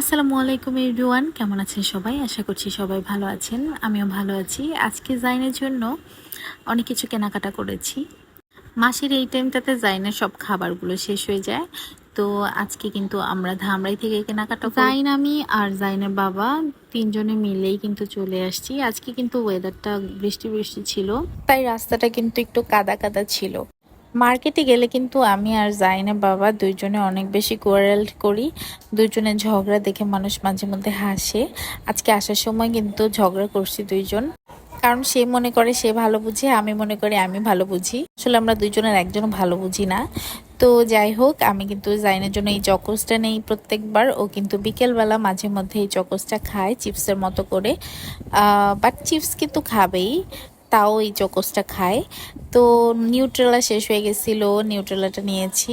আসসালামু আলাইকুম এভরিওয়ান, কেমন আছেন সবাই? আশা করছি সবাই ভালো আছেন, আমিও ভালো আছি। আজকে জাইনের জন্য অনেক কিছু কেনাকাটা করেছি। মাসের এই টাইমটাতে জাইনের সব খাবারগুলো শেষ হয়ে যায়। তো আজকে কিন্তু আমরা ধামরাই থেকে কেনাকাটা। জাইন আমি আর জাইনের বাবা তিনজনে মিলেই কিন্তু চলে আসছি। আজকে কিন্তু ওয়েদারটা বৃষ্টি বৃষ্টি ছিল। তাই রাস্তাটা কিন্তু একটু কাদা কাদা ছিল। মার্কেটে গেলে কিন্তু আমি আর জাইনের বাবা দুইজনে অনেক বেশি কোয়ারেল করি। দুইজনে ঝগড়া দেখে মানুষ মাঝে মধ্যে হাসে। আজকে আসার সময় কিন্তু ঝগড়া করছি দুইজন। কারণ সে মনে করে সে ভালো বুঝে, আমি মনে করি আমি ভালো বুঝি। আসলে আমরা দুইজনের একজনও ভালো বুঝি না। তো যাই হোক, আমি কিন্তু জাইনের জন্য এই চকোসটা নেই প্রত্যেকবার। ও কিন্তু বিকেলবেলা মাঝে মধ্যে এই চকোসটা খায় চিপসের মতো করে। বাট চিপস কিন্তু খাবেই। তাও এই চকোসটা খায়। তো নিউট্রেলা শেষ হয়ে গেছিল নিউট্রেলাটা নিয়েছি।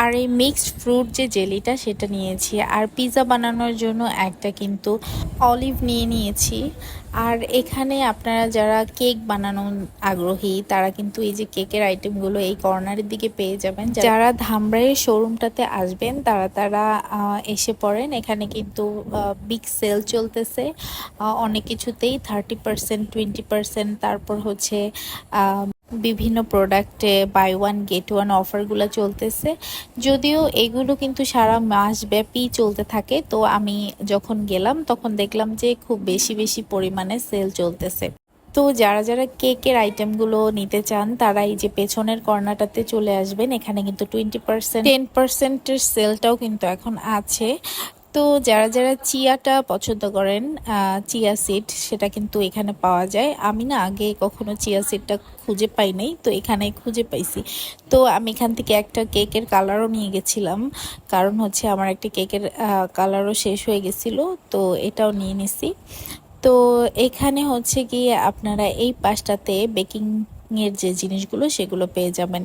আর এই মিক্সড ফ্রুট যে জেলিটা সেটা নিয়েছি। আর পিৎজা বানানোর জন্য একটা কিন্তু অলিভ নিয়ে নিয়েছি। আর এখানে আপনারা যারা কেক বানানো আগ্রহী, তারা কিন্তু এই যে কেকের আইটেমগুলো এই কর্নারের দিকে পেয়ে যাবেন। যারা ধামরাইয়ের শোরুমটাতে আসবেন, তারা তারা এসে পড়েন। এখানে কিন্তু বিগ সেল চলতেছে। অনেক কিছুতেই থার্টি পার্সেন্ট টোয়েন্টি পার্সেন্ট তারপর হচ্ছে বিভিন্ন প্রোডাক্টে বাই ওয়ান গেট ওয়ান অফারগুলো চলতেছে। যদিও এগুলো কিন্তু সারা মাস ব্যাপী চলতে থাকে, তো আমি যখন গেলাম তখন দেখলাম যে খুব বেশি বেশি পরিমাণে সেল চলতেছে। তো যারা যারা কেকের আইটেমগুলো নিতে চান, তারা এই যে পেছনের কর্নারটাতে চলে আসবেন। এখানে কিন্তু টোয়েন্টি পার্সেন্ট টেন পার্সেন্টের সেলটাও কিন্তু এখন আছে। তো যারা যারা চিয়াটা পছন্দ করেন চিয়া সিড সেটা কিন্তু এখানে পাওয়া যায়। আমি না আগে কখনো চিয়া সিডটা খুঁজে পাই নাই, তো এখানে খুঁজে পাইছি। তো আমি এখান থেকে একটা কেকের কালারও নিয়ে গেছিলাম। কারণ হচ্ছে আমার একটা কেকের কালারও শেষ হয়ে গেছিল, তো এটাও নিয়ে নিছি। তো এখানে হচ্ছে গিয়ে আপনারা এই পাশটাতে বেকিং এর যে জিনিসগুলো, সেগুলো পেয়ে যাবেন।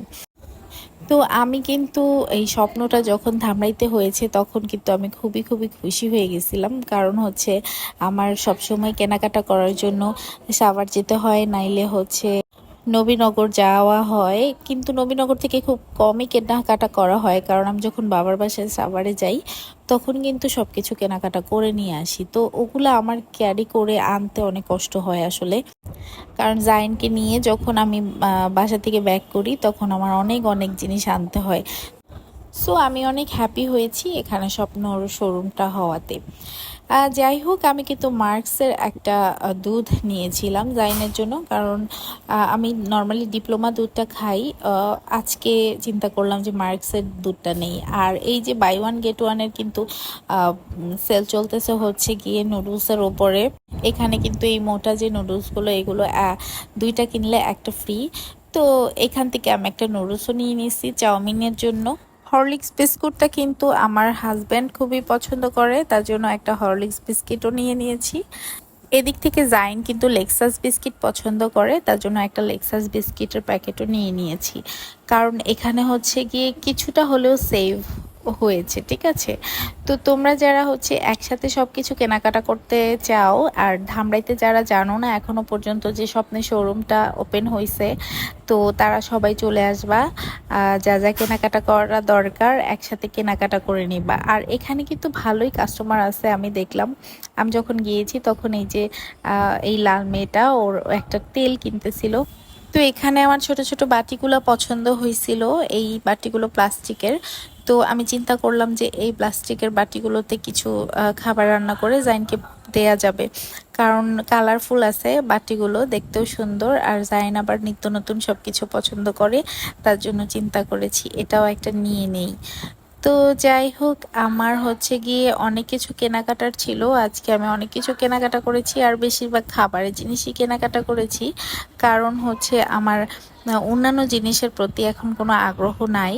তো আমি কিন্তু এই স্বপ্নটা যখন ধামড়াইতে হয়েছে, তখন কিন্তু আমি খুবই খুবই খুশি হয়ে গেছিলাম। কারণ হচ্ছে, আমার সবসময় কেনাকাটা করার জন্য সাভার যেতে হয়, নাইলে হচ্ছে নবীনগর যাওয়া হয়। কিন্তু নবীনগর থেকে খুব কমই কেনাকাটা করা হয়। কারণ আমি যখন বাবার বাসায় সাভারে যাই, তখন কিন্তু সব কিছু কেনাকাটা করে নিয়ে আসি। তো ওগুলো আমার ক্যারি করে আনতে অনেক কষ্ট হয় আসলে। কারণ জাইনকে নিয়ে যখন আমি বাসা থেকে ব্যাক করি, তখন আমার অনেক অনেক জিনিস আনতে হয়। সো আমি অনেক হ্যাপি হয়েছি এখানে স্বপ্নর শোরুমটা হওয়াতে। যাই হোক, আমি কিন্তু মার্কসের একটা দুধ নিয়েছিলাম জাইনের জন্য। কারণ আমি নর্মালি ডিপ্লোমা দুধটা খাই আজকে চিন্তা করলাম যে মার্কসের দুধটা নেই। আর এই যে বাই ওয়ান গেট ওয়ানের কিন্তু সেল চলতেছে হচ্ছে গিয়ে নুডলসের ওপরে। এখানে কিন্তু এই মোটা যে নুডলসগুলো, এগুলো দুইটা কিনলে একটা ফ্রি। তো এখান থেকে আমি একটা নুডলসও নিয়ে নিয়েছি চাউমিনের জন্য। হরলিক্স বিস্কুটটা কিন্তু আমার হাজব্যান্ড খুবই পছন্দ করে, তার জন্য একটা হরলিক্স বিস্কিটও নিয়ে নিয়েছি। এদিক থেকে জাইন কিন্তু লেক্সাস বিস্কিট পছন্দ করে, তার জন্য একটা লেক্সাস বিস্কিটের প্যাকেটও নিয়ে নিয়েছি। কারণ এখানে হচ্ছে গিয়ে কিছুটা হলেও সেভ হয়েছে, ঠিক আছে? তো তোমরা যারা হচ্ছে একসাথে সব কিছু কেনাকাটা করতে চাও, আর ধামরাইতে যারা জানো না, এখনও পর্যন্ত যে স্বপ্নের শোরুমটা ওপেন হয়েছে তো তারা সবাই চলে আসবা। যা যা কেনাকাটা করা দরকার, একসাথে কেনাকাটা করে নিবা। আর এখানে কিন্তু ভালোই কাস্টমার আছে, আমি দেখলাম। আমি যখন গিয়েছি, তখন এই যে এই লাল মেয়েটা, ওর একটা তেল কিনতেছিল। তো এখানে আমার ছোট ছোট বাটিগুলো পছন্দ হয়েছিল, এই বাটিগুলো প্লাস্টিকের। তো আমি চিন্তা করলাম যে এই প্লাস্টিকের বাটিগুলোতে কিছু খাবার রান্না করে জাইনকে দেয়া যাবে। কারণ কালারফুল আছে বাটিগুলো, দেখতেও সুন্দর। আর জাইন আবার নিত্য নতুন সব কিছু পছন্দ করে, তার জন্য চিন্তা করেছি, এটাও একটা নিয়ে নেই। তো যাই হোক, আমার হচ্ছে গিয়ে অনেক কিছু কেনাকাটার ছিল। আজকে আমি অনেক কিছু কেনাকাটা করেছি আর বেশিরভাগ খাবারের জিনিসই কেনাকাটা করেছি। কারণ হচ্ছে আমার অন্যান্য জিনিসের প্রতি এখন কোনো আগ্রহ নাই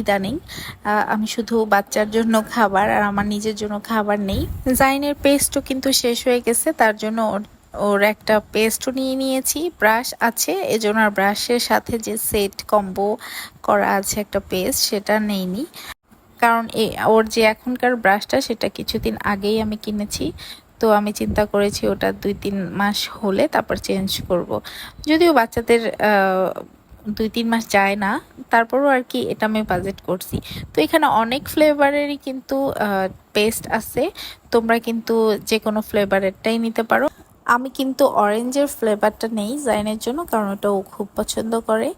ইদানিং। আমি শুধু বাচ্চার জন্য খাবার আর আমার নিজের জন্য খাবার নেই। জাইনের পেস্টও কিন্তু শেষ হয়ে গেছে, তার জন্য ওর একটা পেস্টও নিয়ে নিয়েছি। ব্রাশ আছে, এজন্য আর ব্রাশের সাথে যে সেট কম্বো করা আছে একটা পেস্ট, সেটা নেইনি। কারণ এ, ওর যে এখনকার ব্রাশটা সেটা কিছুদিন আগেই আমি কিনেছি। তো আমি চিন্তা করেছি ওটা দুই তিন মাস হলে তারপর চেঞ্জ করব। যদিও বাচ্চাদের দুই তিন মাস যায় না, তারপরও আর কি এটা আমি বাজেট করছি। তো এখানে অনেক ফ্লেভারেরই কিন্তু পেস্ট আছে। তোমরা কিন্তু যে কোনো ফ্লেভারেরটাই নিতে পারো। আমি কিন্তু অরেঞ্জের ফ্লেভারটা নেই জাইনের জন্য, কারণ ওটা ও খুব পছন্দ করে।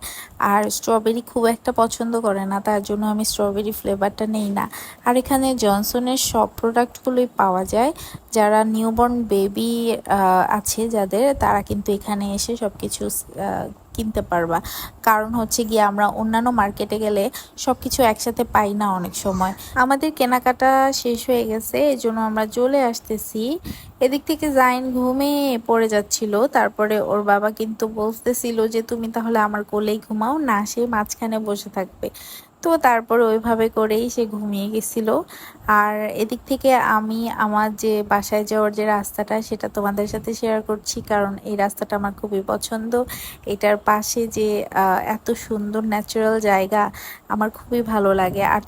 আর স্ট্রবেরি খুব একটা পছন্দ করে না, তার জন্য আমি স্ট্রবেরি ফ্লেভারটা নেই না। আর এখানে জনসনের সব প্রোডাক্টগুলোই পাওয়া যায়। যারা নিউবর্ন বেবি আছে যাদের, তারা কিন্তু এখানে এসে সব কিছু কিনতে পারবা। কারণ হচ্ছে গিয়ে আমরা অন্যান্য মার্কেটে গেলে সব কিছু একসাথে পাই না অনেক সময়। আমাদের কেনাকাটা শেষ হয়ে গেছে এই জন্য আমরা চলে আসতেছি। এদিক থেকে জাইন ঘুমে পড়ে যাচ্ছিল। তারপরে ওর বাবা কিন্তু বলতেছিল যে, তুমি তাহলে আমার কোলেই ঘুমাও, না, সে মাঝখানে বসে থাকবে। তো তারপরে ওইভাবে করেই সে ঘুমিয়ে গেছিল। আর এদিক থেকে আমি আমার যে বাসায় যাওয়ার যে রাস্তাটা, সেটা তোমাদের সাথে শেয়ার করছি, কারণ এই রাস্তাটা আমার খুবই পছন্দ। এটার পাশে যে এত সুন্দর ন্যাচারাল জায়গা, আমার খুবই ভালো লাগে। আর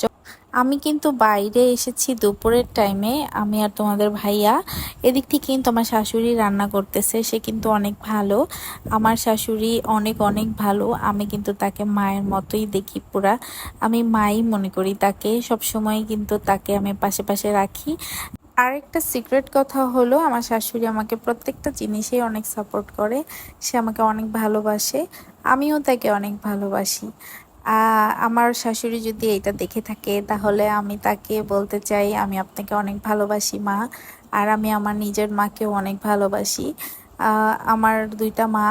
আমি কিন্তু বাইরে এসেছি দুপুরের টাইমে আমি আর তোমাদের ভাইয়া। এদিক থেকে কিন্তু আমার শাশুড়ি রান্না করতেছে, সে কিন্তু অনেক ভালো। আমার শাশুড়ি অনেক অনেক ভালো, আমি কিন্তু তাকে মায়ের মতোই দেখি পুরা। আমি মাই মনে করি তাকে সব সময় কিন্তু তাকে আমি পাশে পাশে রাখি। আরেকটা সিক্রেট কথা হলো, আমার শাশুড়ি আমাকে প্রত্যেকটা জিনিসেই অনেক সাপোর্ট করে। সে আমাকে অনেক ভালোবাসে, আমিও তাকে অনেক ভালোবাসি। আমার শাশুড়ি যদি এটা দেখে থাকে, তাহলে আমি তাকে বলতে চাই, আমি আপনাকে অনেক ভালোবাসি মা, আর আমি আমার নিজের মাকেও অনেক ভালোবাসি। আমার দুইটা মা,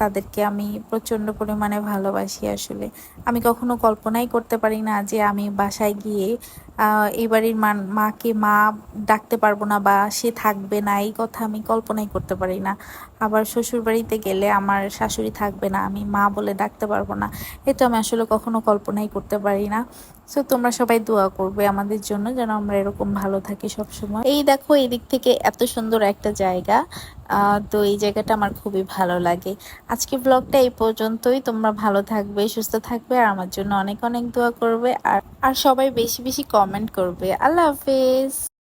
তাদেরকে আমি প্রচণ্ড পরিমাণে ভালোবাসি আসলে। আমি কখনো কল্পনাই করতে পারি না যে আমি বাসায় গিয়ে এই বাড়ির মাকে মা ডাকতে পারব না বা সে থাকবে না, এই কথা আমি কল্পনাই করতে পারি না। আবার শ্বশুর বাড়িতে গেলে আমার শাশুড়ি থাকবে না, আমি মা বলে ডাকতে পারব না। এটা আমি আসলে কখনো কল্পনাই করতে পারি না। সো তোমরা সবাই দোয়া করবে আমাদের জন্য যেন আমরা এরকম ভালো থাকি সবসময়। এই দেখো এই দিক থেকে এত সুন্দর একটা জায়গা। তো এই জায়গাটা আমার খুবই ভালো লাগে। আজকে ব্লগটা এই পর্যন্তই। তোমরা ভালো থাকবে, সুস্থ থাকবে, আর আমার জন্য অনেক অনেক দোয়া করবে। আর আর সবাই বেশি বেশি কমেন্ট করবে। আল্লাহ হাফেজ।